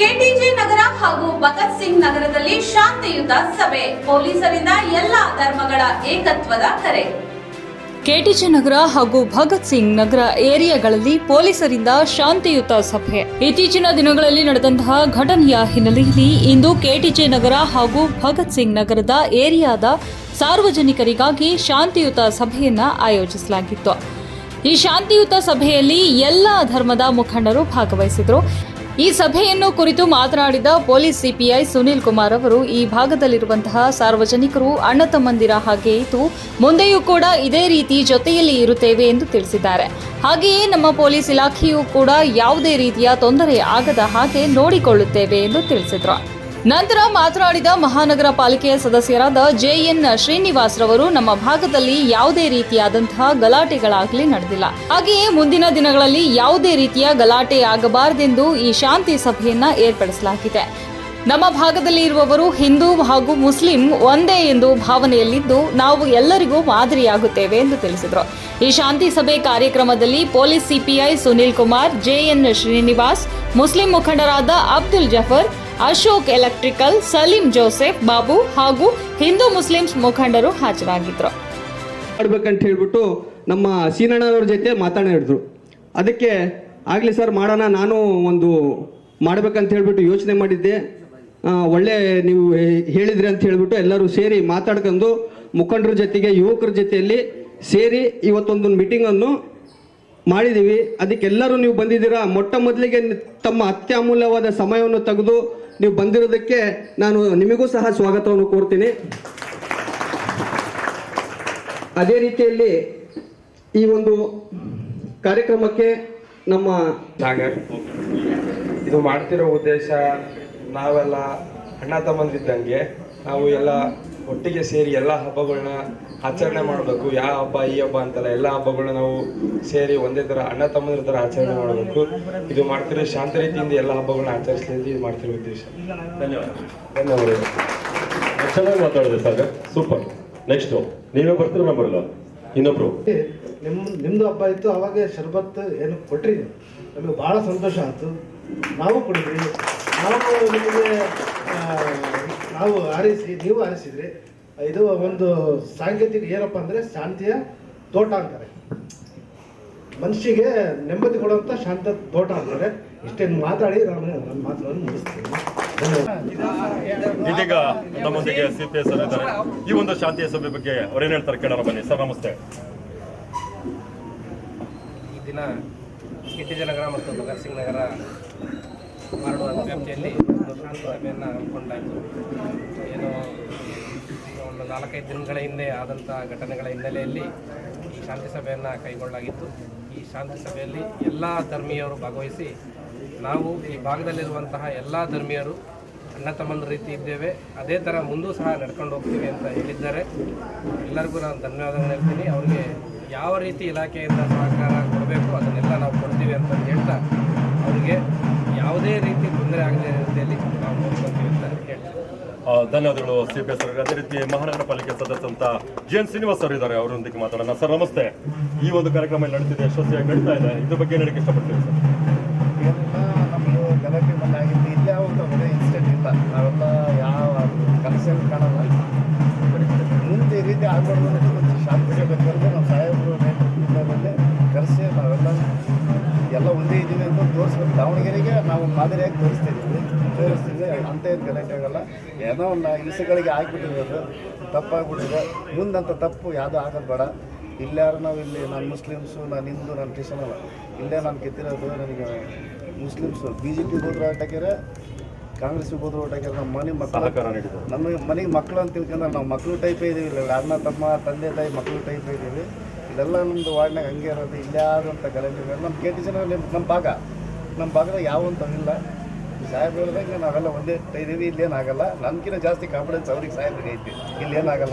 KTJ ನಗರ ಹಾಗೂ ಭಗತ್ ಸಿಂಗ್ ನಗರದಲ್ಲಿ ಶಾಂತಿಯುತ ಸಭೆ. ಪೊಲೀಸರಿಂದ ಎಲ್ಲಾ ಧರ್ಮಗಳ ಏಕತ್ವದ ಕರೆ. ಕೆಟಿಜೆ ನಗರ ಹಾಗೂ ಭಗತ್ ಸಿಂಗ್ ನಗರ ಏರಿಯಾಗಳಲ್ಲಿ ಪೊಲೀಸರಿಂದ ಶಾಂತಿಯುತ ಸಭೆ. ಇತ್ತೀಚಿನ ದಿನಗಳಲ್ಲಿ ನಡೆದಂತಹ ಘಟನೆಯ ಹಿನ್ನೆಲೆಯಲ್ಲಿ ಇಂದು ಕೆಟಿಜೆ ನಗರ ಹಾಗೂ ಭಗತ್ ಸಿಂಗ್ ನಗರದ ಏರಿಯಾದ ಸಾರ್ವಜನಿಕರಿಗಾಗಿ ಶಾಂತಿಯುತ ಸಭೆಯನ್ನ ಆಯೋಜಿಸಲಾಗಿತ್ತು. ಈ ಶಾಂತಿಯುತ ಸಭೆಯಲ್ಲಿ ಎಲ್ಲ ಧರ್ಮದ ಮುಖಂಡರು ಭಾಗವಹಿಸಿದರು. ಈ ಸಭೆಯನ್ನು ಕುರಿತು ಮಾತನಾಡಿದ ಪೊಲೀಸ್ ಸಿಪಿಐ ಸುನೀಲ್ ಕುಮಾರ್ ಅವರು, ಈ ಭಾಗದಲ್ಲಿರುವಂತಹ ಸಾರ್ವಜನಿಕರು ಅಣ್ಣ ತಮ್ಮಂದಿರ ಹಾಗೆ ಇದ್ದು, ಮುಂದೆಯೂ ಕೂಡ ಇದೇ ರೀತಿ ಜೊತೆಯಲ್ಲಿ ಇರುತ್ತೇವೆ ಎಂದು ತಿಳಿಸಿದ್ದಾರೆ. ಹಾಗೆಯೇ ನಮ್ಮ ಪೊಲೀಸ್ ಇಲಾಖೆಯೂ ಕೂಡ ಯಾವುದೇ ರೀತಿಯ ತೊಂದರೆ ಆಗದ ಹಾಗೆ ನೋಡಿಕೊಳ್ಳುತ್ತೇವೆ ಎಂದು ತಿಳಿಸಿದರು. ನಂತರ ಮಾತನಾಡಿದ ಮಹಾನಗರ ಪಾಲಿಕೆಯ ಸದಸ್ಯರಾದ ಜೆಎನ್ ಶ್ರೀನಿವಾಸ್ ರವರು, ನಮ್ಮ ಭಾಗದಲ್ಲಿ ಯಾವುದೇ ರೀತಿಯಾದಂತಹ ಗಲಾಟೆಗಳಾಗಲಿ ನಡೆದಿಲ್ಲ. ಹಾಗೆಯೇ ಮುಂದಿನ ದಿನಗಳಲ್ಲಿ ಯಾವುದೇ ರೀತಿಯ ಗಲಾಟೆ ಆಗಬಾರದೆಂದು ಈ ಶಾಂತಿ ಸಭೆಯನ್ನ ಏರ್ಪಡಿಸಲಾಗಿದೆ. ನಮ್ಮ ಭಾಗದಲ್ಲಿ ಇರುವವರು ಹಿಂದೂ ಹಾಗೂ ಮುಸ್ಲಿಂ ಒಂದೇ ಎಂದು ಭಾವನೆಯಲ್ಲಿದ್ದು, ನಾವು ಎಲ್ಲರಿಗೂ ಮಾದರಿಯಾಗುತ್ತೇವೆ ಎಂದು ತಿಳಿಸಿದರು. ಈ ಶಾಂತಿ ಸಭೆ ಕಾರ್ಯಕ್ರಮದಲ್ಲಿ police CPI Sunil Kumar, J N Srinivas, Muslim ಮುಖಂಡರಾದ ಅಬ್ದುಲ್ ಜಫರ್ ಅಶೋಕ್ ಎಲೆಕ್ಟ್ರಿಕಲ್ ಸಲೀಂ ಜೋಸೆಫ್, ಬಾಬು ಹಾಗೂ ಹಿಂದೂ ಮುಸ್ಲಿಮ್ಸ್ ಮುಖಂಡರು ಹಾಜರಾಗಿದ್ದರು. ಮಾಡ್ಬೇಕಂತ ಹೇಳ್ಬಿಟ್ಟು ನಮ್ಮ ಸೀನಣ್ಣನವ್ರ ಜೊತೆ ಮಾತಾಡಿದ್ರು ಅದಕ್ಕೆ ಆಗಲಿ ಸರ್ ಮಾಡೋಣ, ನಾನು ಒಂದು ಮಾಡ್ಬೇಕಂತ ಹೇಳ್ಬಿಟ್ಟು ಯೋಚನೆ ಮಾಡಿದ್ದೆ. ಒಳ್ಳೆ ನೀವು ಹೇಳಿದ್ರಿ ಅಂತ ಹೇಳ್ಬಿಟ್ಟು ಎಲ್ಲರೂ ಸೇರಿ ಮಾತಾಡ್ಕೊಂಡು ಮುಖಂಡರ ಜೊತೆಗೆ, ಯುವಕರ ಜೊತೆಯಲ್ಲಿ ಸೇರಿ ಇವತ್ತೊಂದು ಮೀಟಿಂಗನ್ನು ಮಾಡಿದ್ದೀವಿ. ಅದಕ್ಕೆಲ್ಲರೂ ನೀವು ಬಂದಿದ್ದೀರಾ? ಮೊಟ್ಟ ಮೊದಲಿಗೆ ತಮ್ಮ ಅತ್ಯಮೂಲ್ಯವಾದ ಸಮಯವನ್ನು ತೆಗೆದು ನೀವು ಬಂದಿರೋದಕ್ಕೆ ನಾನು ನಿಮಗೂ ಸಹ ಸ್ವಾಗತವನ್ನು ಕೋರ್ತೀನಿ. ಅದೇ ರೀತಿಯಲ್ಲಿ ಈ ಒಂದು ಕಾರ್ಯಕ್ರಮಕ್ಕೆ ನಮ್ಮ ಇದು ಮಾಡ್ತಿರೋ ಉದ್ದೇಶ ನಾವೆಲ್ಲ ಅಣ್ಣ ತಮ್ಮಂದಿದ್ದಂಗೆ ನಾವು ಎಲ್ಲ ಒಟ್ಟಿಗೆ ಸೇರಿ ಎಲ್ಲ ಹಬ್ಬಗಳನ್ನ ಆಚರಣೆ ಮಾಡಬೇಕು. ಯಾವ ಹಬ್ಬ ಈ ಹಬ್ಬ ಅಂತಲ್ಲ ಎಲ್ಲ ಹಬ್ಬಗಳನ್ನ ನಾವು ಸೇರಿ ಒಂದೇ ಥರ ಅಣ್ಣ ತಮ್ಮಂದ್ರ ಥರ ಆಚರಣೆ ಮಾಡಬೇಕು. ಇದು ಮಾಡ್ತಿರೋ ಶಾಂತ ರೀತಿಯಿಂದ ಎಲ್ಲ ಹಬ್ಬಗಳನ್ನ ಆಚರಿಸಲಿ ಅಂತ ಇದು ಮಾಡ್ತಿರೋ ಉದ್ದೇಶ. ಧನ್ಯವಾದ ಧನ್ಯವಾದಗಳು ಚೆನ್ನಾಗಿ ಮಾತಾಡಿದೆ ಸಾಗರ್. ಸೂಪರ್. ನೆಕ್ಸ್ಟ್ ನೀವೇ ಬರ್ತೀರ ನಾ ಬರಲ್ಲ ಇನ್ನೊಬ್ರು. ನಿಮ್ ನಿಮ್ದು ಹಬ್ಬ ಇತ್ತು ಅವಾಗ ಶರ್ಬತ್ ಏನು ಕೊಟ್ರಿ ನಮಗೆ ಭಾಳ ಸಂತೋಷ ಆಯ್ತು. ನಾವು ಕೊಡಿದ್ರಿ. ನಾವು ನಿಮಗೆ ಆ, ನಾವು ಆರಿಸಿ ನೀವು ಆರಿಸಿದ್ರಿ ಇದು ಒಂದು ಸಾಂಕೇತಿಕ ಏನಪ್ಪ ಅಂದರೆ ಶಾಂತಿಯ ತೋಟ ಅಂತಾರೆ. ಮನುಷ್ಯಗೆ ನೆಮ್ಮದಿ ಕೊಡುವಂಥ ಶಾಂತ ತೋಟ ಅಂತಾರೆ. ಇಷ್ಟೇನು ಮಾತಾಡಿ ನಾನು ನನ್ನ ಮಾತುಗಳನ್ನು ಮುಗಿಸ್ತೀನಿ. ಇದೀಗ ನಮ್ಮೊಂದಿಗೆ ಸಿ ಪಿ ಎಸ್ ಇದ್ದಾರೆ. ಈ ಒಂದು ಶಾಂತಿಯ ಸಭೆ ಬಗ್ಗೆ ಅವ್ರೇನು ಹೇಳ್ತಾರೆ ಕೇಳೋಣ ಬನ್ನಿ. ಸರ್ ನಮಸ್ತೆ. ಈ ದಿನ ಕಿಟ್ಟಿಜನಗರ ನಗರ ಮತ್ತು ಭಗತ್ ಸಿಂಗ್ ನಗರ ಮಾಡುವ ವ್ಯಾಪ್ತಿಯಲ್ಲಿ ಒಂದು ಸಭೆಯನ್ನು ಹಮ್ಮಿಕೊಂಡಾಯಿತು. ಏನು ಒಂದು ನಾಲ್ಕೈದು ದಿನಗಳ ಹಿಂದೆ ಆದಂಥ ಘಟನೆಗಳ ಹಿನ್ನೆಲೆಯಲ್ಲಿ ಈ ಶಾಂತಿ ಸಭೆಯನ್ನು ಕೈಗೊಳ್ಳಲಾಗಿತ್ತು. ಈ ಶಾಂತಿ ಸಭೆಯಲ್ಲಿ ಎಲ್ಲ ಧರ್ಮೀಯರು ಭಾಗವಹಿಸಿ ನಾವು ಈ ಭಾಗದಲ್ಲಿರುವಂತಹ ಎಲ್ಲ ಧರ್ಮೀಯರು ಅಣ್ಣ ತಮ್ಮನ ರೀತಿ ಇದ್ದೇವೆ. ಅದೇ ಥರ ಮುಂದೂ ಸಹ ನಡ್ಕೊಂಡು ಹೋಗ್ತೀವಿ ಅಂತ ಹೇಳಿದ್ದಾರೆ. ಎಲ್ಲರಿಗೂ ನಾನು ಧನ್ಯವಾದಗಳು ಹೇಳ್ತೀನಿ. ಅವ್ರಿಗೆ ಯಾವ ರೀತಿ ಇಲಾಖೆಯಿಂದ ಸಹಕಾರ ಕೊಡಬೇಕು ಅದನ್ನೆಲ್ಲ ನಾವು ಕೊಡ್ತೀವಿ ಅಂತ ಧನ್ಯವಾದಗಳು ಸಿ ಪಿ ಎಸ್ ಅವರಿಗೆ. ಅದೇ ರೀತಿ ಮಹಾನಗರ ಪಾಲಿಕೆ ಸದಸ್ಯಂತ ಜಿ ಎನ್ ಶ್ರೀನಿವಾಸ್ ಅವರು ಇದ್ದಾರೆ ಅವರೊಂದಿಗೆ ಮಾತಾಡೋಣ. ಸರ್, ನಮಸ್ತೆ. ಈ ಒಂದು ಕಾರ್ಯಕ್ರಮ ನಡೀತಿದೆ, ಯಶಸ್ವಿಯಾಗಿ ನಡೀತಾ ಇದೆ. ಇದ್ರ ಬಗ್ಗೆ ಹೇಳಕ್ಕೆ ಇಷ್ಟಪಡ್ತೀವಿ ಸರ್? ನಮ್ಮದು ಗಲಾಟೆ ಬಂದ ಆಗಿತ್ತು ಇಲ್ಲೇ ಒಂದು ಒಳ್ಳೆ ಇನ್ಸಿಡೆಂಟ್ ಇಲ್ಲ ನಾವೆಲ್ಲ ಯಾವ ಕನಸಲ್ಲಿ ಕಾಣಲ್ಲ ಮುಂದೆ ಈ ರೀತಿ ಆಗ್ಬಾರ್ದು ಅನ್ನೋದು ಶಾಂತಿ ಕರೆದು ನಮ್ಮ ಸಾಹೇಬರು ನೇತೃತ್ವದಲ್ಲಿ ಕರೆಸಿ ನಾವೆಲ್ಲ ಎಲ್ಲ ಒಂದೇ ಇದ್ದೀವಿ ಅಂತ ತೋರಿಸ್ಬೇಕು. ದಾವಣಗೆರೆಗೆ ನಾವು ಮಾದರಿಯಾಗಿ ತೋರಿಸ್ತಿದ್ದೀವಿ ಅಂತ ಏನು ಗಲಾಟೆ ಆಗಲ್ಲ. ಏನೋ ಒಂದು ಇಸಗಳಿಗೆ ಅದು ತಪ್ಪಾಗ್ಬಿಟ್ಟಿದೆ. ಮುಂದಂಥ ತಪ್ಪು ಯಾವುದೂ ಆಗೋದು ಬೇಡ. ಇಲ್ಲಾರು ನಾವು ಇಲ್ಲಿ ನಾನು ಮುಸ್ಲಿಮ್ಸು ನಾನು ಹಿಂದೂ ನಾನು ಕ್ರಿಶ್ಚನ್ ಅಲ್ಲ. ಇಲ್ಲೇ ನಾನು ಕೆತ್ತಿರೋದು ನನಗೆ ಮುಸ್ಲಿಮ್ಸು. ಬಿ ಜೆ ಪಿ ಹೋದ್ರೆ ಓಟ್ ಹಾಕ್ಯಾರ ಕಾಂಗ್ರೆಸ್ಗೆ ಹೋದ್ರೆ ಓಟ್ ನಮ್ಮ ಮನೆ ಮಕ್ಕಳು ನಮಗೆ ಮನೆಗೆ ಮಕ್ಕಳು ಅಂತ ತಿಳ್ಕೊಂಡ್ರೆ ನಾವು ಮಕ್ಕಳು ಟೈಪೇ ಇದೀವಿ ಇಲ್ಲ ಅಣ್ಣ ತಮ್ಮ ತಂದೆ ತಾಯಿ ಮಕ್ಕಳು ಟೈಪೇ ಇದ್ದೀವಿ ಇದೆಲ್ಲ ನಮ್ಮದು ವಾರ್ಡ್ನಾಗ ಹಂಗೆ ಇರೋದು. ಇಲ್ಲೇ ಆದಂಥ ಗಲಾಟೆ ನಮ್ಮ ಕೆ ಟಿ ಜನ ನಮ್ಮ ಭಾಗ. ನಮ್ಮ ಭಾಗದಾಗ ಯಾವ ಇಲ್ಲ. ಸಾಹೇಬ್ ಹೇಳಿದಂಗೆ ನಾವೆಲ್ಲ ಒಂದೇ ಇದೀವಿ ಇಲ್ಲೇನಾಗಲ್ಲ. ನನ್ಕಿಂತ ಜಾಸ್ತಿ ಕಾನ್ಫಿಡೆನ್ಸ್ ಅವ್ರಿಗೆ ಸಾಹೇಬ್ರಿಗೆ ಐತಿ. ಇಲ್ಲೇನಾಗಲ್ಲ.